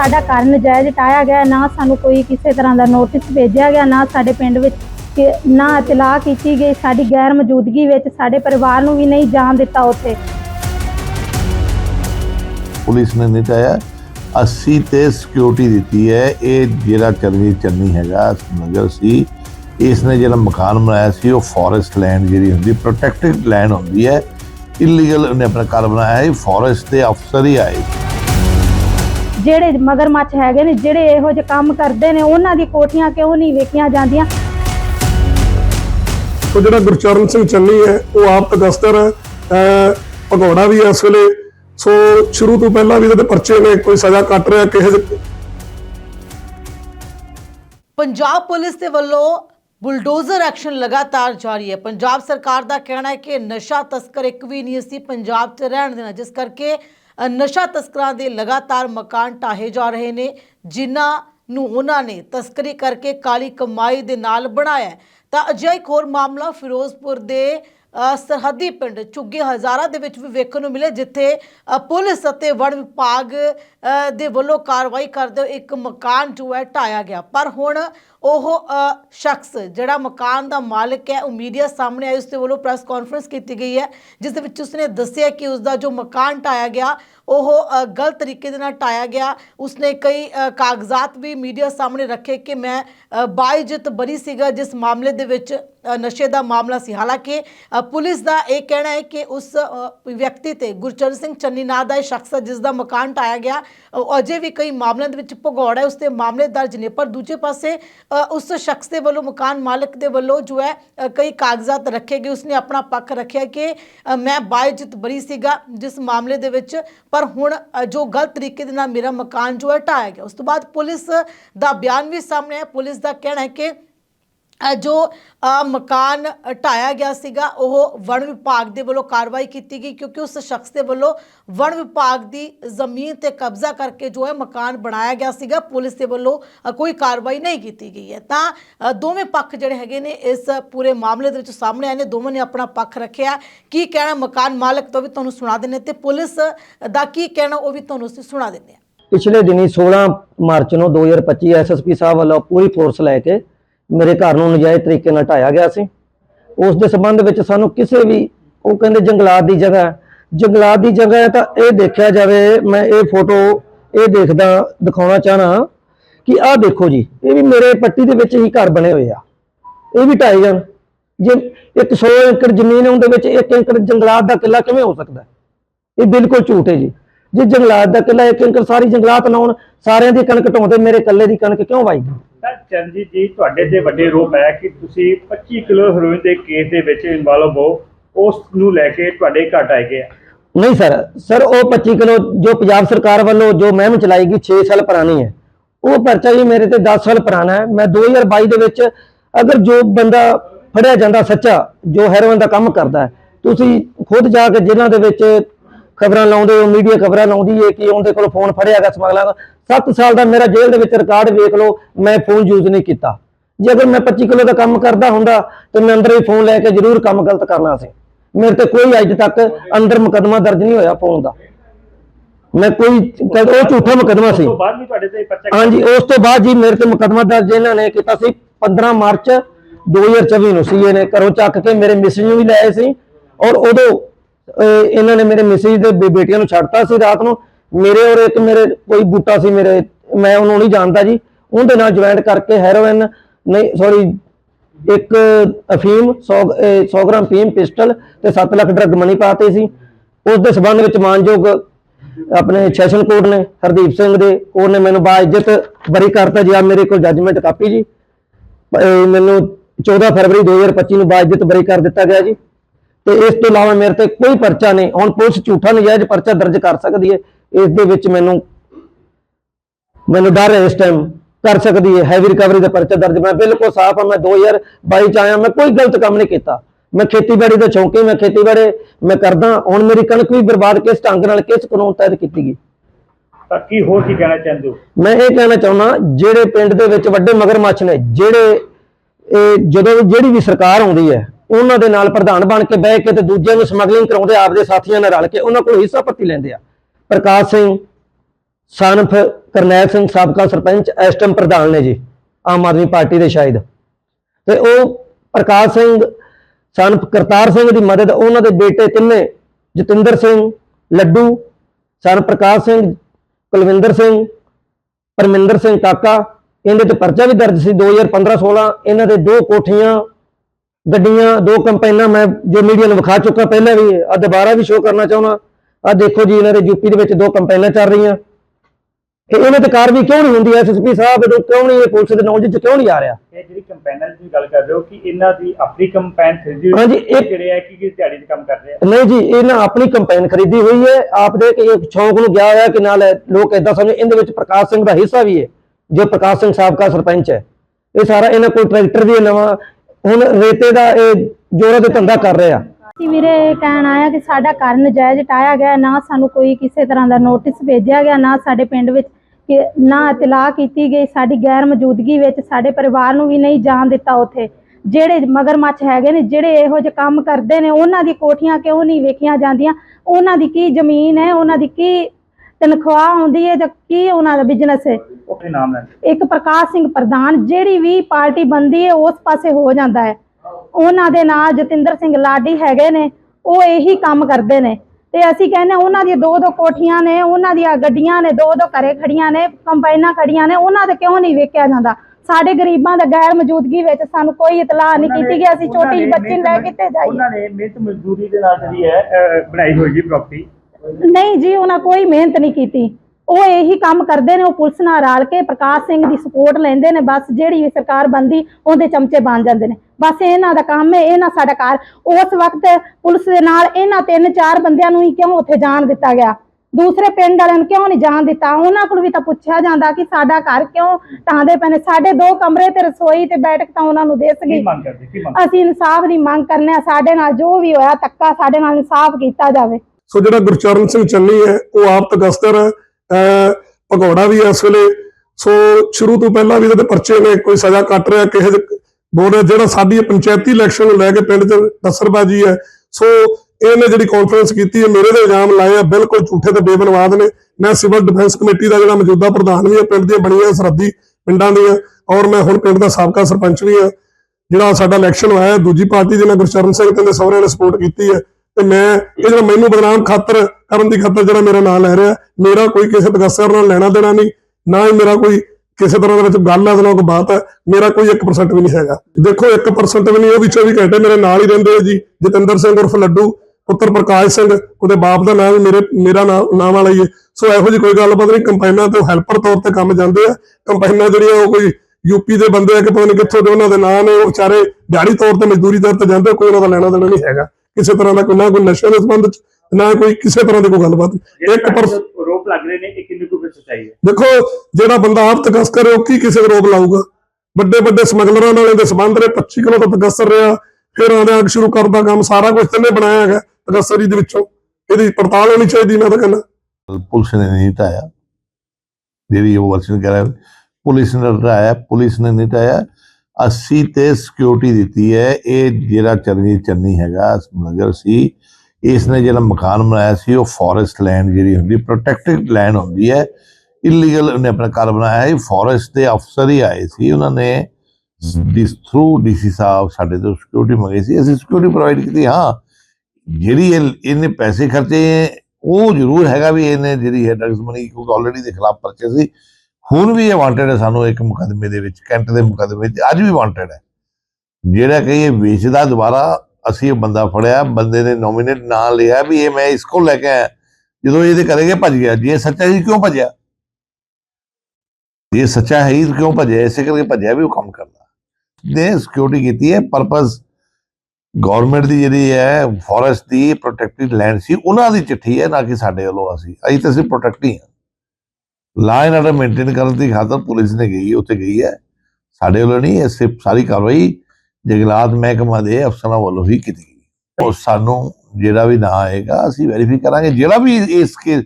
ਸਾਡਾ ਘਰ ਨਜਾਇਜ਼ ਟਾਇਆ ਗਿਆ, ਨਾ ਸਾਨੂੰ ਕੋਈ ਕਿਸੇ ਤਰ੍ਹਾਂ ਦਾ ਨੋਟਿਸ ਭੇਜਿਆ ਗਿਆ, ਨਾ ਸਾਡੇ ਪਿੰਡ ਵਿੱਚ ਕਿ- ਨਾ ਇਤਲਾਹ ਕੀਤੀ ਗਈ, ਸਾਡੀ ਗੈਰ ਮੌਜੂਦਗੀ ਵਿੱਚ ਸਾਡੇ ਪਰਿਵਾਰ ਨੂੰ ਵੀ ਨਹੀਂ ਜਾਣ ਦਿੱਤਾ ਉੱਥੇ। ਪੁਲਿਸ ਨੇ ਨਹੀਂ ਚਾਹਿਆ ਅਸੀਂ ਤੇ ਸਿਕਿਉਰਿਟੀ ਦਿੱਤੀ ਹੈ, ਇਹ ਜਿਹੜਾ ਕਰਨੀ ਚੰਨੀ ਹੈਗਾ ਨਗਰ ਸੀ ਇਸ ਨੇ ਜਿਹੜਾ ਮਕਾਨ ਬਣਾਇਆ ਸੀ, ਉਹ ਫੋਰੈਸਟ ਲੈਂਡ ਜਿਹੜੀ ਹੁੰਦੀ ਪ੍ਰੋਟੈਕਟਡ ਲੈਂਡ ਹੁੰਦੀ ਹੈ। ਇਲੀਗਲ ਉਹਨੇ ਆਪਣਾ ਘਰ ਬਣਾਇਆ ਹੈ ਫੋਰੈਸਟ ਦੇ ਅਫਸਰ ਹੀ ਆਏ। ਜਿਹੜੇ ਮਗਰਮੱਛ ਹੈਗੇ ਨੇ ਜਿਹੜੇ ਇਹੋ ਜਿਹੇ ਕੰਮ ਕਰਦੇ ਨੇ ਉਹਨਾਂ ਦੀ ਕੋਠੀਆਂ ਕਿਉਂ ਨਹੀਂ ਵੇਖੀਆਂ ਜਾਂਦੀਆਂ? ਉਹ ਜਿਹੜਾ ਗੁਰਚਰਨ ਸਿੰਘ ਚੰਨੀ ਹੈ ਉਹ ਆਪ ਅਹ ਭਗੌੜਾ ਵੀ ਇਸ ਵੇਲੇ। ਸੋ ਸ਼ੁਰੂ ਤੋਂ ਪਹਿਲਾਂ ਵੀ ਇਹਦੇ ਪਰਚੇ ਨੇ ਕੋਈ ਸਜ਼ਾ ਕੱਟ ਰਿਹਾ ਕਿਸੇ ਪੰਜਾਬ ਪੁਲਿਸ ਦੇ ਵੱਲੋਂ ਬੁਲਡੋਜ਼ਰ ਐਕਸ਼ਨ ਲਗਾਤਾਰ ਜਾਰੀ ਹੈ। ਪੰਜਾਬ ਸਰਕਾਰ ਦਾ ਕਹਿਣਾ ਹੈ ਕਿ ਨਸ਼ਾ ਤਸਕਰ ਇੱਕ ਵੀ ਨਹੀਂ ਅਸੀਂ ਪੰਜਾਬ 'ਚ ਰਹਿਣ ਦੇਣਾ, ਜਿਸ ਕਰਕੇ ਨਸ਼ਾ ਤਸਕਰਾਂ ਦੇ ਲਗਾਤਾਰ ਮਕਾਨ ਢਾਹੇ ਜਾ ਰਹੇ ਨੇ, ਜਿਨ੍ਹਾਂ ਨੂੰ ਉਹਨਾਂ ਨੇ ਤਸਕਰੀ ਕਰਕੇ ਕਾਲੀ ਕਮਾਈ ਦੇ ਨਾਲ ਬਣਾਇਆ ਤਾਂ ਅਜਿਹਾ ਇੱਕ ਹੋਰ ਮਾਮਲਾ ਫਿਰੋਜ਼ਪੁਰ ਦੇ ਸਰਹੱਦੀ ਪਿੰਡ ਚੁੱਗੇ ਹਜ਼ਾਰਾ ਦੇ ਵਿੱਚ ਵੀ ਵੇਖਣ ਨੂੰ ਮਿਲੇ, ਜਿੱਥੇ ਪੁਲਿਸ ਅਤੇ ਵਣ ਵਿਭਾਗ ਦੇ ਵੱਲੋਂ ਕਾਰਵਾਈ ਕਰਦੇ ਹੋਏ ਇੱਕ ਮਕਾਨ ਜੋ ਹੈ ਢਾਇਆ ਗਿਆ। ਪਰ ਹੁਣ ਉਹ ਸ਼ਖਸ ਜਿਹੜਾ ਮਕਾਨ ਦਾ ਮਾਲਕ ਹੈ, ਉਹ ਮੀਡੀਆ ਸਾਹਮਣੇ ਆਇਆ, ਉਸ ਦੇ ਵੱਲੋਂ ਪ੍ਰੈਸ ਕਾਨਫਰੰਸ ਕੀਤੀ ਗਈ ਹੈ, ਜਿਸ ਦੇ ਵਿੱਚ ਉਸਨੇ ਦੱਸਿਆ ਕਿ ਉਸ ਦਾ ਜੋ ਮਕਾਨ ਢਾਇਆ ਗਿਆ ਉਹ ਗਲਤ ਤਰੀਕੇ ਦੇ ਨਾਲ ਢਾਇਆ ਗਿਆ। ਉਸਨੇ ਕਈ ਕਾਗਜ਼ਾਤ ਵੀ ਮੀਡੀਆ ਸਾਹਮਣੇ ਰੱਖੇ ਕਿ ਮੈਂ ਅ, ਬਾਇਜਤ ਬਰੀ ਸੀਗਾ ਜਿਸ ਮਾਮਲੇ ਦੇ ਵਿੱਚ ਨਸ਼ੇ ਦਾ ਮਾਮਲਾ ਸੀ। ਹਾਲਾਂਕਿ ਪੁਲਿਸ ਦਾ ਇਹ ਕਹਿਣਾ ਹੈ ਕਿ ਉਸ ਵਿਅਕਤੀ ਤੇ ਗੁਰਚਰਨ ਸਿੰਘ ਚੰਨੀ ਨਾਂ ਦਾ ਇਹ ਸ਼ਖਸ ਹੈ ਜਿਸ ਦਾ ਮਕਾਨ ਢਾਇਆ ਗਿਆ। ਉਹ ਅਜੇ ਵੀ ਕਈ ਮਾਮਲਿਆਂ ਦੇ ਵਿੱਚ ਭਗੌੜ ਹੈ। ਉਸ ਤੇ ਮਾਮਲੇ ਦਰਜ ਨੇ ਪਰ ਦੂਜੇ ਪਾਸੇ ਉਸ ਸ਼ਖਸ ਦੇ ਵੱਲੋਂ ਮਕਾਨ ਮਾਲਕ ਦੇ ਵੱਲੋਂ ਜੋ ਹੈ ਕਈ ਕਾਗਜ਼ਾਤ ਰੱਖੇ ਗਏ। ਉਸਨੇ ਆਪਣਾ ਪੱਖ ਰੱਖਿਆ ਕਿ ਅ, ਮੈਂ ਬਾਇਜਤ ਬਰੀ ਸੀਗਾ ਜਿਸ ਮਾਮਲੇ ਦੇ ਵਿੱਚ ਪਰ ਹੁਣ ਜੋ ਗਲਤ ਤਰੀਕੇ ਦੇ ਨਾਲ ਮੇਰਾ ਮਕਾਨ ਜੋ ਹੈ ਢਾਇਆ ਗਿਆ। ਉਸ ਤੋਂ ਬਾਅਦ ਪੁਲਿਸ ਦਾ ਬਿਆਨ ਵੀ ਸਾਹਮਣੇ ਆਇਆ। ਪੁਲਿਸ ਦਾ ਕਹਿਣਾ ਹੈ ਕਿ ਜੋ ਮਕਾਨ ਢਾਇਆ ਗਿਆ ਸੀਗਾ, ਉਹ ਵਣ ਵਿਭਾਗ ਦੇ ਵੱਲੋਂ ਕਾਰਵਾਈ ਕੀਤੀ ਗਈ ਕਿਉਂਕਿ ਉਸ ਸ਼ਖਸ ਦੇ ਵੱਲੋਂ ਵਣ ਵਿਭਾਗ ਦੀ ਜ਼ਮੀਨ ਤੇ ਕਬਜ਼ਾ ਕਰਕੇ ਜੋ ਹੈ ਮਕਾਨ ਬਣਾਇਆ ਗਿਆ ਸੀਗਾ, ਪੁਲਿਸ ਦੇ ਵੱਲੋਂ ਕੋਈ ਕਾਰਵਾਈ ਨਹੀਂ ਕੀਤੀ ਗਈ ਹੈ। ਤਾਂ ਦੋਵੇਂ ਪੱਖ ਜਿਹੜੇ ਹੈਗੇ ਨੇ, ਇਸ ਪੂਰੇ ਮਾਮਲੇ ਦੇ ਵਿੱਚ ਸਾਹਮਣੇ ਆਏ ਨੇ, ਦੋਵਾਂ ਨੇ ਆਪਣਾ ਪੱਖ ਰੱਖਿਆ। ਕੀ ਕਹਿਣਾ ਮਕਾਨ ਮਾਲਕ ਤੋਂ ਵੀ ਤੁਹਾਨੂੰ ਸੁਣਾ ਦਿੰਦੇ ਤੇ ਪੁਲਿਸ ਦਾ ਕੀ ਕਹਿਣਾ ਉਹ ਵੀ ਤੁਹਾਨੂੰ ਅਸੀਂ ਸੁਣਾ ਦਿੰਦੇ ਹਾਂ। ਪਿਛਲੇ ਦਿਨੀ 16 ਮਾਰਚ ਨੂੰ 2025 ਐਸਐਸਪੀ ਸਾਹਿਬ ਵੱਲੋਂ ਪੂਰੀ ਫੋਰਸ ਲੈ ਕੇ ਮੇਰੇ ਘਰ ਨੂੰ ਨਜਾਇਜ਼ ਤਰੀਕੇ ਨਾਲ ਢਾਇਆ ਗਿਆ ਸੀ। ਉਸ ਦੇ ਸੰਬੰਧ ਵਿੱਚ ਸਾਨੂੰ ਕਿਸੇ ਵੀ, ਉਹ ਕਹਿੰਦੇ ਜੰਗਲਾਤ ਦੀ ਜਗ੍ਹਾ ਜੰਗਲਾਤ ਦੀ ਜਗ੍ਹਾ ਹੈ ਤਾਂ ਇਹ ਦੇਖਿਆ ਜਾਵੇ, ਮੈਂ ਇਹ ਫੋਟੋ ਇਹ ਦੇਖਦਾ, ਦਿਖਾਉਣਾ ਚਾਹਣਾ ਕਿ ਆਹ ਦੇਖੋ ਜੀ, ਇਹ ਵੀ ਮੇਰੇ ਪੱਟੀ ਦੇ ਵਿੱਚ ਹੀ ਘਰ ਬਣੇ ਹੋਏ ਆ। ਇਹ ਵੀ ਢਾਏ ਜਾਣ। ਜੇ ਇੱਕ 100 ਏਕੜ ਜ਼ਮੀਨ ਹੈ, ਉਹਦੇ ਵਿੱਚ 1 ਏਕੜ ਜੰਗਲਾਤ ਦਾ ਕਿੱਲਾ ਕਿਵੇਂ ਹੋ ਸਕਦਾ ਇਹ ਬਿਲਕੁਲ ਝੂਠ ਹੈ ਜੀ। ਜੇ ਜੰਗਲਾਤ ਦਾ ਕਿੱਲਾ ਇੱਕ ਏਕੜ ਸਾਰੀ ਜੰਗਲਾਤ ਲਾਉਣ ਸਾਰਿਆਂ ਦੀ ਕਣਕ ਢਾਉਂਦੇ, ਮੇਰੇ ਇਕੱਲੇ ਦੀ ਕਣਕ ਕਿਉਂ ਵਾਈਗੀ ਤਾਂ ਚਰਨਜੀਤ ਜੀ, ਤੁਹਾਡੇ ਤੇ ਵੱਡੇ ਰੋਪ ਹੈ ਕਿ ਤੁਸੀਂ 25 ਕਿਲੋ ਹੈਰੋਇਨ ਦੇ ਕੇਸ ਦੇ ਵਿੱਚ ਇਨਵੋਲਵ ਹੋ, ਉਸ ਨੂੰ ਲੈ ਕੇ ਤੁਹਾਡੇ ਘਟ ਆਏ ਗਏ ਨਹੀਂ ਸਰ ਸਰ, ਉਹ 25 ਕਿਲੋ ਜੋ ਪੰਜਾਬ ਸਰਕਾਰ ਵੱਲੋਂ ਜੋ ਮੁਹਿੰਮ ਚਲਾਈ ਗਈ 6 ਸਾਲ ਪੁਰਾਣੀ ਹੈ। ਉਹ ਪਰਚਾ ਜੀ ਮੇਰੇ ਤੇ 10 ਸਾਲ ਪੁਰਾਣਾ ਹੈ। ਮੈਂ 2022 ਦੇ ਵਿੱਚ ਅਗਰ ਜੋ ਬੰਦਾ ਫੜਿਆ ਜਾਂਦਾ ਸੱਚਾ, ਜੋ ਹੈਰੋਇਨ ਦਾ ਕੰਮ ਕਰਦਾ ਤੁਸੀਂ ਖੁਦ ਜਾ ਕੇ ਜੇਲ੍ਹਾਂ ਦੇ ਵਿੱਚ ਖਬਰਾਂ ਲਾਉਂਦੇ ਹੋ ਮੀਡੀਆ ਖਬਰਾਂ ਲਾਉਂਦੀ ਹੈ ਕਿ ਉਹਦੇ ਕੋਲ ਫੋਨ ਫੜਿਆ ਗਿਆ ਸਮਗਲਾ ਦਾ। 7 ਸਾਲ ਦਾ ਮੇਰਾ ਜੇਲ੍ਹ ਦੇ ਵਿੱਚ ਰਿਕਾਰਡ ਵੇਖ ਲਓ ਮੈਂ ਫੋਨ ਯੂਜ਼ ਨਹੀਂ ਕੀਤਾ। ਜੇ ਅਗਰ ਮੈਂ 25 ਕਿਲੋ ਦਾ ਕੰਮ ਕਰਦਾ ਹੁੰਦਾ ਤੇ ਮੈਂ ਅੰਦਰ ਹੀ ਫੋਨ ਲੈ ਕੇ ਜ਼ਰੂਰ ਕੰਮ ਗਲਤ ਕਰਨਾ ਸੀ। ਮੇਰੇ ਤੇ ਕੋਈ ਅੱਜ ਤੱਕ ਅੰਦਰ ਮੁਕਦਮਾ ਦਰਜ ਨਹੀਂ ਹੋਇਆ ਫੋਨ ਦਾ। ਮੈਂ ਕੋਈ ਉਹ ਝੂਠਾ ਮੁਕਦਮਾ ਉਸ ਸੀ ਤੋਂ ਬਾਅਦ ਵੀ ਤੁਹਾਡੇ ਤੇ ਪਰਚਾ ਹਾਂਜੀ ਉਸ ਤੋਂ ਬਾਅਦ ਜੀ ਮੇਰੇ ਤੇ ਮੁਕਦਮਾ ਦਰਜ ਇਹਨਾਂ ਨੇ ਕੀਤਾ ਸੀ 15 ਮਾਰਚ 2024 ਨੂੰ ਸੀ ਇਹਨੇ। ਘਰੋਂ ਚੱਕ ਕੇ ਮੇਰੇ ਮਿਸਿਸ ਨੂੰ ਵੀ ਲੈ ਆਏ ਸੀ ਔਰ ਉਦੋਂ ਇਹਨਾਂ ਨੇ ਮੇਰੇ ਮਿਸਿਸ ਦੇ ਬੇਟੀਆਂ ਨੂੰ ਛੱਡਤਾ ਸੀ ਰਾਤ ਨੂੰ। ਮੇਰੇ ਔਰ ਇੱਕ ਮੇਰੇ ਕੋਈ ਬੂਟਾ ਸੀ ਮੇਰੇ, ਮੈਂ ਉਹਨੂੰ ਨਹੀਂ ਜਾਣਦਾ ਜੀ। ਉਹਦੇ ਨਾਲ ਜੁਆਇੰਟ ਕਰਕੇ ਹੈਰੋਇਨ ਨਹੀਂ ਸੌਰੀ ਇੱਕ ਅਫੀਮ 100 100 ਗ੍ਰਾਮ ਫੀਮ ਪਿਸਟਲ ਤੇ 7 ਲੱਖ ਡਰਗ ਮਨੀ ਪਾਤੇ ਸੀ। ਉਸ ਦੇ ਸਬੰਧ ਵਿੱਚ ਮਾਨਯੋਗ ਆਪਣੇ ਸੈਸ਼ਨ ਕੋਰਟ ਨੇ, ਹਰਦੀਪ ਸਿੰਘ ਦੇ ਕੋਰਟ ਨੇ ਮੈਨੂੰ ਬਾਇਜ਼ਤ ਬਰੀ ਕਰਤਾ ਜੀ। ਆ ਮੇਰੇ ਕੋਲ ਜੱਜਮੈਂਟ ਕਾਪੀ ਜੀ। ਮੈਨੂੰ 14 ਫਰਵਰੀ 2025 ਨੂੰ ਬਾਇਜ਼ਤ ਬਰੀ ਕਰ ਦਿੱਤਾ ਗਿਆ ਜੀ। ਤੇ ਇਸ ਤੋਂ ਇਲਾਵਾ ਮੇਰੇ ਤੇ ਕੋਈ ਪਰਚਾ ਨਹੀਂ ਹੁਣ ਪੁਲਿਸ ਝੂਠਾ ਨਜਾਇਜ਼ ਪਰਚਾ ਦਰਜ ਕਰ ਸਕਦੀ ਹੈ ਇਸ ਦੇ ਵਿੱਚ ਮੈਨੂੰ ਮੈਨੂੰ ਡਰ ਹੈ ਇਸ ਟਾਈਮ ਕਰ ਸਕਦੀ ਹੈ ਹੈਵੀ ਰਿਕਵਰੀ ਦਾ ਪਰਚਾ ਦਰਜ ਮੈਂ ਬਿਲਕੁਲ ਸਾਫ਼ ਹਾਂ ਮੈਂ 2022 ਚ ਆਇਆ ਮੈਂ ਕੋਈ ਗਲਤ ਕੰਮ ਨਹੀਂ ਕੀਤਾ। ਮੈਂ ਖੇਤੀਬਾੜੀ ਦਾ ਸ਼ੌਂਕੀ ਮੈਂ ਖੇਤੀਬਾੜੀ ਮੈਂ ਕਰਦਾ ਹੁਣ ਮੇਰੀ ਕਣਕ ਵੀ ਬਰਬਾਦ ਕਿਸ ਢੰਗ ਨਾਲ ਕਿਸ ਕਾਨੂੰਨ ਤਹਿਤ ਕੀਤੀ ਗਈ। ਤਾਂ ਕੀ ਹੋਰ ਕੀ ਕਹਿਣਾ ਚਾਹੁੰਦੇ ਹੋ? ਮੈਂ ਇਹ ਕਹਿਣਾ ਚਾਹੁੰਦਾ ਜਿਹੜੇ ਪਿੰਡ ਦੇ ਵਿੱਚ ਵੱਡੇ ਮਗਰਮੱਛ ਨੇ ਜਿਹੜੇ ਇਹ ਜਦੋਂ ਜਿਹੜੀ ਵੀ ਸਰਕਾਰ ਆਉਂਦੀ ਹੈ ਉਹਨਾਂ ਦੇ ਨਾਲ ਪ੍ਰਧਾਨ ਬਣ ਕੇ ਬਹਿ ਕੇ ਤੇ ਦੂਜਿਆਂ ਨੂੰ ਸਮਗਲਿੰਗ ਕਰਾਉਂਦੇ, ਆਪਦੇ ਸਾਥੀਆਂ ਨਾਲ ਰਲ ਕੇ ਉਹਨਾਂ ਕੋਲ ਹਿੱਸਾ ਪੱਤੀ ਲੈਂਦੇ ਆ। ਪ੍ਰਕਾਸ਼ ਸਿੰਘ, ਸਨਫ, ਕਰਨੈਲ ਸਿੰਘ ਸਾਬਕਾ ਸਰਪੰਚ ਐਸਟਮ ਪ੍ਰਧਾਨ ਨੇ ਜੀ, ਆਮ ਆਦਮੀ ਪਾਰਟੀ ਦੇ ਸ਼ਾਇਦ। ਤੇ ਉਹ ਪ੍ਰਕਾਸ਼ ਸਿੰਘ ਸਨ ਕਰਤਾਰ ਸਿੰਘ ਦੀ ਮਦਦ, ਉਹਨਾਂ ਦੇ ਬੇਟੇ ਤਿੰਨੇ, ਜਤਿੰਦਰ ਸਿੰਘ, ਲੱਡੂ ਸਨ ਪ੍ਰਕਾਸ਼ ਸਿੰਘ, ਕੁਲਵਿੰਦਰ ਸਿੰਘ, ਪਰਮਿੰਦਰ ਸਿੰਘ ਕਾਕਾ, ਇਹਦੇ ਤੇ ਪਰਚਾ ਵੀ ਦਰਜ ਸੀ 2015-16 ਇਹਨਾਂ ਦੇ ਦੋ ਕੋਠੀਆਂ ਗੱਡੀਆਂ ਦੋ ਕੰਪਾਈਨਾਂ ਮੈਂ ਜੋ ਮੀਡੀਆ ਨੂੰ ਵਿਖਾ ਚੁੱਕਾ ਪਹਿਲਾਂ ਵੀ ਆ ਦੁਬਾਰਾ ਵੀ ਸ਼ੋਅ ਕਰਨਾ ਚਾਹੁੰਦਾ। ਆ ਦੇਖੋ ਜੀ ਇਹਨਾਂ ਦੇ ਯੂਪੀ ਦੇ ਵਿੱਚ ਦੋ ਕੰਪਾਈਨਾਂ ਚੱਲ ਰਹੀਆਂ। ਤੇ ਇਹਨਾਂ ਤੇ ਕਾਰਵਾਈ ਕਿਉਂ ਨਹੀਂ ਹੁੰਦੀ? ਐਸਐਸਪੀ ਸਾਹਿਬ ਇਹ ਕਿਉਂ ਨਹੀਂ ਇਹ ਪੁਲਿਸ ਦੇ ਨੌਲੇਜ ਚ ਕਿਉਂ ਨਹੀਂ ਆ ਰਿਹਾ? ਇਹ ਜਿਹੜੀ ਕੰਪੈਨਰ ਦੀ ਗੱਲ ਕਰ ਰਹੇ ਹੋ ਕਿ ਇਹਨਾਂ ਦੀ ਆਪਣੀ ਕੰਪੈਨ ਖਰੀਦੀ ਹੋਈ ਹਾਂਜੀ, ਹੈ, ਇਹ- ਜਿਹੜੇ ਹੈ ਕਿ ਕਿਸ ਦਿਹਾੜੀ ਤੇ ਕੰਮ ਕਰਦੇ ਆ? ਨਹੀਂ ਜੀ ਇਹਨਾਂ ਆਪਣੀ ਕੰਪੇਨ ਖਰੀਦੀ ਹੋਈ ਹੈ। ਆਪ ਦੇ ਕਿ ਇਹ ਸ਼ੌਂਕ ਨੂੰ ਗਿਆ ਹੋਇਆ ਕਿ ਨਾਲ ਲੋਕ ਇਦਾਂ ਸਮਝ ਇਹਦੇ ਵਿੱਚ ਪ੍ਰਕਾਸ਼ ਸਿੰਘ ਦਾ ਹਿੱਸਾ ਵੀ ਹੈ ਜੋ ਪ੍ਰਕਾਸ਼ ਸਿੰਘ ਸਾਬਕਾ ਸਰਪੰਚ ਹੈ। ਇਹ ਸਾਰਾ ਇਹਨਾਂ ਕੋਲ ਟਰੈਕਟਰ ਵੀ ਨਵਾਂ। ਹੁਣ ਰੇਤੇ ਦਾ ਇਹ ਜੋਰਾਂ ਤੇ ਧੰਦਾ ਕਰ ਰਿਹਾ ਅਸੀਂ ਵੀਰੇ ਕਹਿਣ ਆਇਆ ਕਿ ਸਾਡਾ ਘਰ ਨਜਾਇਜ਼ ਟਾਇਆ ਗਿਆ, ਨਾ ਸਾਨੂੰ ਕੋਈ ਕਿਸੇ ਤਰ੍ਹਾਂ ਦਾ ਨੋਟਿਸ ਭੇਜਿਆ ਗਿਆ, ਨਾ ਸਾਡੇ ਪਿੰਡ ਵਿੱਚ ਕਿ ਨਾ ਇਤਲਾਹ ਕੀਤੀ ਗਈ, ਸਾਡੀ ਗੈਰ ਮੌਜੂਦਗੀ ਵਿੱਚ ਸਾਡੇ ਪਰਿਵਾਰ ਨੂੰ ਵੀ ਨਹੀਂ ਜਾਣ ਦਿੱਤਾ ਉੱਥੇ। ਜਿਹੜੇ ਮਗਰਮੱਛ ਹੈਗੇ ਨੇ, ਜਿਹੜੇ ਇਹੋ ਜਿਹੇ ਕੰਮ ਕਰਦੇ ਨੇ, ਉਹਨਾਂ ਦੀ ਕੋਠੀਆਂ ਕਿਉਂ ਨਹੀਂ ਵੇਖੀਆਂ ਜਾਂਦੀਆਂ? ਉਹਨਾਂ ਦੀ ਕੀ ਜ਼ਮੀਨ ਹੈ? ਉਹਨਾਂ ਦੀ ਕੀ ਤਨਖਾਹ ਆਉਂਦੀ ਹੈ ਜਾਂ ਕੀ ਉਹਨਾਂ ਦਾ ਬਿਜ਼ਨਸ ਹੈ? ਆਪਣੇ ਨਾਮ ਨਾਲ ਇੱਕ ਪ੍ਰਕਾਸ਼ ਸਿੰਘ ਪ੍ਰਧਾਨ ਜਿਹੜੀ ਵੀ ਪਾਰਟੀ ਬੰਦੀ ਹੈ ਉਸ ਪਾਸੇ ਹੋ ਜਾਂਦਾ ਹੈ। ਉਹਨਾਂ ਦੇ ਨਾਲ ਜਤਿੰਦਰ ਸਿੰਘ ਲਾਡੀ ਹੈਗੇ ਨੇ ਉਹ ਇਹੀ ਕੰਮ ਕਰਦੇ ਨੇ। ਤੇ ਅਸੀਂ ਕਹਿੰਦੇ ਉਹਨਾਂ ਦੀਆਂ ਦੋ ਦੋ ਕੋਠੀਆਂ ਨੇ ਉਹਨਾਂ ਦੀਆਂ ਗੱਡੀਆਂ ਨੇ ਦੋ ਦੋ ਘਰੇ ਖੜੀਆਂ ਨੇ ਕੰਪਾਈਨਾਂ ਖੜੀਆਂ ਨੇ ਉਹਨਾਂ ਤੇ ਕਿਉਂ ਨਹੀਂ ਵੇਖਿਆ ਜਾਂਦਾ? ਸਾਡੇ ਗਰੀਬਾਂ ਦਾ ਗੈਰ ਮੌਜੂਦਗੀ ਵਿੱਚ ਸਾਨੂੰ ਕੋਈ ਇਤਲਾਹ ਨਹੀਂ ਕੀਤੀ ਗਈ ਅਸੀਂ ਛੋਟੀ ਜਿਹੀ ਬੱਚੀ ਲੈ ਕੇ ਕਿੱਥੇ ਜਾਈਏ। ਉਹਨਾਂ ਨੇ ਮਿਹਨਤ ਮਜ਼ਦੂਰੀ ਦੇ ਨਾਲ ਜਿਹੜੀ ਹੈ ਬਣਾਈ ਹੋਈ ਜੀ ਪ੍ਰਾਪਰਟੀ ਨਹੀਂ ਜੀ ਉਹਨਾਂ ਕੋਈ ਮਿਹਨਤ ਨਹੀਂ ਕੀਤੀ। ਉਹ ਇਹੀ ਕੰਮ ਕਰਦੇ ਨੇ ਉਹ ਪੁਲਿਸ ਨਾਲ ਰਲ ਕੇ ਪ੍ਰਕਾਸ਼ ਸਿੰਘ ਦੀ ਸਪੋਰਟ ਲੈਂਦੇ ਨੇ ਬਸ ਜਿਹੜੀ ਵੀ ਸਰਕਾਰ ਬੰਦੀ ਉਹਦੇ ਚਮਚੇ ਬਣ ਜਾਂਦੇ ਨੇ। ਬਸ ਇਹਨਾਂ ਦਾ ਕੰਮ ਹੈ ਇਹਨਾਂ ਸਾਡਾ ਕਾਰ ਉਸ ਵਕਤ ਪੁਲਿਸ ਦੇ ਨਾਲ ਇਹਨਾਂ ਤਿੰਨ ਚਾਰ ਬੰਦਿਆਂ ਨੂੰ ਹੀ ਕਿਉਂ ਉੱਥੇ ਜਾਣ ਦਿੱਤਾ ਗਿਆ? ਦੂਸਰੇ ਪਿੰਡ ਵਾਲਿਆਂ ਨੂੰ ਕਿਉਂ ਨਹੀਂ ਜਾਣ ਦਿੱਤਾ? ਉਹਨਾਂ ਕੋਲ ਵੀ ਤਾਂ ਪੁੱਛਿਆ ਜਾਂਦਾ ਕਿ ਸਾਡਾ ਘਰ ਕਿਉਂ ਢਾਂਦੇ ਪਏ ਨੇ? ਸਾਡੇ ਦੋ ਕਮਰੇ ਤੇ ਰਸੋਈ ਤੇ ਬੈਠਕ ਤਾਂ ਉਹਨਾਂ ਨੂੰ ਦੇ ਸਕੀ। ਅਸੀਂ ਇਨਸਾਫ ਦੀ ਮੰਗ ਕਰਨੇ ਆ ਸਾਡੇ ਨਾਲ ਜੋ ਵੀ ਹੋਇਆ ਧੱਕਾ ਸਾਡੇ ਨਾਲ ਇਨਸਾਫ ਕੀਤਾ ਜਾਵੇ। ਸੋ ਜਿਹੜਾ ਗੁਰਚਰਨ ਸਿੰਘ ਚੰਨੀ ਹੈ ਉਹ ਆਪ ਤਗਸਤਰ ਹੈ। ਭਗੌੜਾ ਵੀ ਹੈ ਇਸ ਵੇਲੇ, ਸੋ ਸ਼ੁਰੂ ਤੋਂ ਪਹਿਲਾਂ ਵੀ ਇਹਦੇ ਪਰਚੇ ਨੇ ਕੋਈ ਸਜ਼ਾ ਕੱਟ ਰਿਹਾ, ਕਿਸੇ ਦੇ ਜਿਹੜਾ ਸਾਡੀ ਪੰਚਾਇਤੀ ਇਲੈਕਸ਼ਨ ਨੂੰ ਲੈ ਕੇ ਪਿੰਡ 'ਚ ਦਸਰਬਾਜੀ ਹੈ। ਸੋ ਇਹਨੇ ਜਿਹੜੀ ਕਾਨਫਰੰਸ ਕੀਤੀ ਹੈ, ਮੇਰੇ ਦੇ ਇਲਜ਼ਾਮ ਲਾਏ ਆ, ਬਿਲਕੁਲ ਝੂਠੇ ਤੇ ਬੇਬੁਨਿਆਦ ਨੇ। ਮੈਂ ਸਿਵਲ ਡਿਫੈਂਸ ਕਮੇਟੀ ਦਾ ਜਿਹੜਾ ਮੌਜੂਦਾ ਪ੍ਰਧਾਨ ਵੀ ਹੈ ਪਿੰਡ ਦੀਆਂ ਬਣੀਆਂ ਸਰਹੱਦੀ ਪਿੰਡਾਂ ਦੀਆਂ, ਔਰ ਮੈਂ ਹੁਣ ਪਿੰਡ ਦਾ ਸਾਬਕਾ ਸਰਪੰਚ ਵੀ ਹਾਂ ਜਿਹੜਾ ਸਾਡਾ ਇਲੈਕਸ਼ਨ ਹੋਇਆ ਦੂਜੀ ਪਾਰਟੀ ਦੇ ਮੈਂ ਗੁਰਚਰਨ ਸਿੰਘ ਤੇ ਦੇ ਸਹੁਰੇ ਨੇ ਸਪੋਰਟ ਕੀਤੀ ਹੈ। ਤੇ ਮੈਂ ਇਹ ਜਿਹੜਾ ਮੈਨੂੰ ਬਦਨਾਮ ਖਾਤਰ ਕਰਨ ਦੀ ਖਾਤਰ ਜਿਹੜਾ ਮੇਰਾ ਨਾਮ ਲੈ ਰਿਹਾ, ਮੇਰਾ ਕੋਈ ਕਿਸੇ ਤਗਸਰ ਨਾਲ ਲੈਣਾ ਦੇਣਾ ਨਹੀਂ, ਨਾ ਹੀ ਮੇਰਾ ਕੋਈ ਕਿਸੇ ਤਰ੍ਹਾਂ ਦੇ ਵਿੱਚ ਗੱਲ ਹੈ ਨਾ ਕੋਈ ਬਾਤ ਹੈ ਮੇਰਾ ਕੋਈ 1% ਵੀ ਨਹੀਂ ਹੈਗਾ। ਦੇਖੋ 1% ਵੀ ਨਹੀਂ, ਉਹ ਵੀ 24 ਘੰਟੇ ਮੇਰੇ ਨਾਲ ਹੀ ਰਹਿੰਦੇ ਆ ਜੀ, ਜਤਿੰਦਰ ਸਿੰਘ ਉਰਫ ਲੱਡੂ, ਪੁੱਤਰ ਪ੍ਰਕਾਸ਼ ਸਿੰਘ, ਉਹਦੇ ਬਾਪ ਦਾ ਨਾਮ ਵੀ ਮੇਰੇ, ਮੇਰਾ ਨਾਮ ਨਾਮ ਵਾਲਾ ਹੀ ਹੈ। ਸੋ ਇਹੋ ਜਿਹੀ ਕੋਈ ਗੱਲਬਾਤ ਨਹੀਂ ਕੰਪਾਈਨਾਂ ਤੇ ਹੈਲਪਰ ਤੌਰ ਤੇ ਕੰਮ ਜਾਂਦੇ ਆ ਕੰਪਾਈਨਾਂ ਜਿਹੜੀਆਂ ਉਹ ਕੋਈ ਯੂਪੀ ਦੇ ਬੰਦੇ ਆ ਕਿ ਪਤਾ ਨਹੀਂ ਕਿੱਥੋਂ ਦੇ ਉਹਨਾਂ ਦੇ ਨਾਂ ਨੇ, ਉਹ ਵਿਚਾਰੇ ਦਿਹਾੜੀ ਤੌਰ ਤੇ ਮਜ਼ਦੂਰੀ ਦਰ ਤੇ ਜਾਂਦੇ ਕੋਈ ਉਹਨਾਂ ਦਾ ਲੈਣਾ ਦੇਣਾ ਨਹੀਂ ਹੈਗਾ। ਕਿਸੇ ਤਰ੍ਹਾਂ ਦਾ ਕੋਈ ਨਾ ਕੋਈ ਨਸ਼ੇ ਦੇ ਸੰਬੰਧ ਚ ਨਾ ਕੋਈ ਕਿਸੇ ਤਰ੍ਹਾਂ ਦੀ ਕੋਈ ਗੱਲਬਾਤ। ਇੱਕ ਪਰ ਰੋਪ ਲੱਗ ਰਹੇ ਨੇ ਇਹ ਕਿੰਨੀ ਕੁ ਵਿੱਚ ਸੱਚਾਈ ਹੈ? ਦੇਖੋ ਜਿਹੜਾ ਬੰਦਾ ਆਪ ਤਕਸਰ ਹੈ ਉਹ ਕੀ ਕਿਸੇ ਤੇ ਰੋਕ ਲਾਊਗਾ? ਵੱਡੇ ਵੱਡੇ ਸਮਗਲਰਾਂ ਨਾਲ ਇਹਦੇ ਸੰਬੰਧ ਨੇ 25 ਕਿਲੋ ਤੋਂ ਤਕਸਰ ਰਿਹਾ ਫਿਰ ਆਂਦੇ ਅੱਗ ਸ਼ੁਰੂ ਕਰਦਾ ਕੰਮ ਸਾਰਾ ਕੁਝ ਤੈਨੇ ਬਣਾਇਆ ਹੈਗਾ ਤਕਸਰੀ ਦੇ ਵਿੱਚੋਂ। ਇਹਦੀ ਪੜਤਾਲ ਹੋਣੀ ਚਾਹੀਦੀ ਮੈਂ ਤਾਂ ਕਹਿੰਦਾ। ਪੁਲਿਸ ਨੇ ਨਹੀਂ ਢਾਇਆ ਜਿਹੜੀ ਉਹ ਵਰਸ਼ਨ ਕਰ ਰਿਹਾ ਪੁਲਿਸ ਨੇ ਢਾਇਆ ਪੁਲਿਸ ਨੇ ਨਹੀਂ ਢਾਇਆ ਅਸੀਂ ਤੇ ਸਿਕਿਉਰਿਟੀ ਦਿੱਤੀ ਹੈ। ਇਹ ਜਿਹੜਾ ਚਰਨਜੀਤ ਚੰਨੀ ਹੈਗਾ ਨਗਰ ਸੀ ਇਸ ਨੇ ਜਿਹੜਾ ਮਕਾਨ ਬਣਾਇਆ ਸੀ ਉਹ ਫੋਰੈਸਟ ਲੈਂਡ ਜਿਹੜੀ ਹੁੰਦੀ ਪ੍ਰੋਟੈਕਟਡ ਲੈਂਡ ਹੁੰਦੀ ਹੈ। ਇਲੀਗਲ ਉਹਨੇ ਆਪਣਾ ਘਰ ਬਣਾਇਆ ਹੈ ਫੋਰੈਸਟ ਦੇ ਅਫਸਰ ਹੀ ਆਏ ਸੀ ਉਹਨਾਂ ਨੇ ਦਿਸ ਥਰੂ ਡੀਸੀ ਸਾਹਿਬ ਸਾਡੇ ਤੋਂ ਸਿਕਿਉਰਿਟੀ ਮੰਗੀ ਸੀ। ਅਸੀਂ ਸਿਕਿਉਰਿਟੀ ਪ੍ਰੋਵਾਈਡ ਕੀਤੀ ਹਾਂ। ਜਿਹੜੀ ਇਹ- ਇਹਨੇ ਪੈਸੇ ਖਰਚੇ ਉਹ ਜ਼ਰੂਰ ਹੈਗਾ ਵੀ ਇਹਨੇ ਜਿਹੜੀ ਹੈ ਡਰਗਸ ਮਨੀ ਕਿਉਂਕਿ ਆਲਰੇਡੀ ਦੇ ਖਿਲਾਫ ਪਰਚੇ ਸੀ। ਹੁਣ ਵੀ ਇਹ ਵਾਂਟਡ ਹੈ, ਸਾਨੂੰ ਇੱਕ ਮੁਕਦਮੇ ਦੇ ਵਿੱਚ, ਕੈਂਟ ਦੇ ਮੁਕਦਮੇ ਵਿੱਚ ਅੱਜ ਵੀ ਵਾਂਟਡ ਹੈ। ਜਿਹੜਾ ਕਿ ਇਹ ਵੇਚਦਾ ਦੁਬਾਰਾ, ਅਸੀਂ ਇਹ ਬੰਦਾ ਫੜਿਆ, ਬੰਦੇ ਨੇ ਨੋਮੀਨੇਟ ਨਾਂ ਲਿਆ ਵੀ ਇਹ ਮੈਂ ਇਸ ਕੋਲ ਲੈ ਕੇ ਆਇਆ। ਜਦੋਂ ਇਹਦੇ ਕਰੇਗੇ, ਭੱਜ ਗਿਆ। ਜੇ ਸੱਚਾ ਸੀ ਕਿਉਂ ਭੱਜਿਆ? ਜੇ ਸੱਚਾ ਹੈ ਹੀ ਕਿਉਂ ਭੱਜਿਆ? ਇਸੇ ਕਰਕੇ ਭੱਜਿਆ ਵੀ ਉਹ ਕੰਮ ਕਰਦਾ। ਨੇ ਸਿਕਿਉਰਿਟੀ ਕੀਤੀ ਹੈ ਪਰਪਸ ਗਵਰਨਮੈਂਟ ਦੀ ਜਿਹੜੀ ਹੈ ਫੋਰੈਸਟ ਦੀ ਪ੍ਰੋਟੈਕਟਿਡ ਲੈਂਡ ਸੀ, ਉਹਨਾਂ ਦੀ ਚਿੱਠੀ ਹੈ, ਨਾ ਕਿ ਸਾਡੇ ਵੱਲੋਂ ਅਸੀਂ। ਅਸੀਂ ਤਾਂ ਸਿਰਫ ਪ੍ਰੋਟੈਕਟ ਹੀ ਹਾਂ। ਲਾ ਐਂਡ ਆਰਡਰ ਮੇਨਟੇਨ ਕਰਨ ਦੀ ਖਾਤਰ ਪੁਲਿਸ ਨੇ ਗਈ ਉੱਥੇ ਗਈ ਹੈ, ਸਾਡੇ ਵੱਲੋਂ ਨਹੀਂ, ਇਹ ਸਿਰਫ ਸਾਰੀ ਕਾਰਵਾਈ ਜੰਗਲਾਤ ਮਹਿਕਮਾ ਦੇ ਅਫਸਰਾਂ ਵੱਲੋਂ ਹੀ ਕੀਤੀ ਗਈ ਉਹ ਸਾਨੂੰ ਜਿਹੜਾ ਵੀ ਨਾ ਆਏਗਾ, ਅਸੀਂ ਵੈਰੀਫਾਈ ਕਰਾਂਗੇ। ਜਿਹੜਾ ਵੀ ਇਸ ਕੇ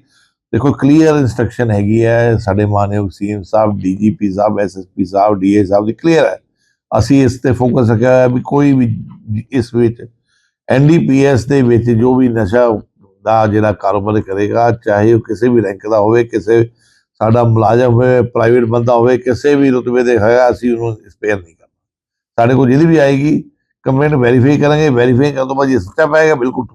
ਦੇਖੋ ਕਲੀਅਰ ਇਨਸਟਰਕਸ਼ਨ ਹੈਗੀ ਹੈ, ਸਾਡੇ ਮਾਨਯੋਗ ਸੀਐਮ ਸਾਹਿਬ, ਡੀਜੀਪੀ ਸਾਹਿਬ ਐਸਐਸਪੀ ਸਾਹਿਬ ਡੀਏ ਸਾਹਿਬ ਦੀ ਕਲੀਅਰ ਹੈ। ਅਸੀਂ ਇਸ ਤੇ ਫੋਕਸ ਰੱਖਿਆ ਹੋਇਆ ਵੀ ਕੋਈ ਵੀ ਇਸ ਵਿੱਚ ਐਨਡੀਪੀਐਸ ਦੇ ਵਿੱਚ ਜੋ ਵੀ ਨਸ਼ਾ ਦਾ ਜਿਹੜਾ ਕਾਰੋਬਾਰ ਕਰੇਗਾ, ਚਾਹੇ ਉਹ ਕਿਸੇ ਵੀ ਰੈਂਕ ਦਾ ਹੋਵੇ, ਕਿਸੇ ਸਾਡਾ ਮੁਲਾਜ਼ਮ ਹੋਵੇ ਪ੍ਰਾਈਵੇਟ ਬੰਦਾ ਹੋਵੇ, ਕਿਸੇ ਵੀ ਰੁਤਬੇ ਦੇ ਹੈਗਾ, ਅਸੀਂ ਉਹਨੂੰ ਸਪੇਅਰ ਨਹੀਂ ਕਰਨਾ। ਸਾਡੇ ਕੋਲ ਜਿਹਦੀ ਵੀ ਆਏਗੀ ਕੰਪਲੇਂਟ ਵੈਰੀਫਾਈ ਕਰਾਂਗੇ ਵੈਰੀਫਾਈ ਕਰਨ ਤੋਂ ਬਾਅਦ ਜੇ ਸੱਚਾ ਪਾਏਗਾ ਬਿਲਕੁਲ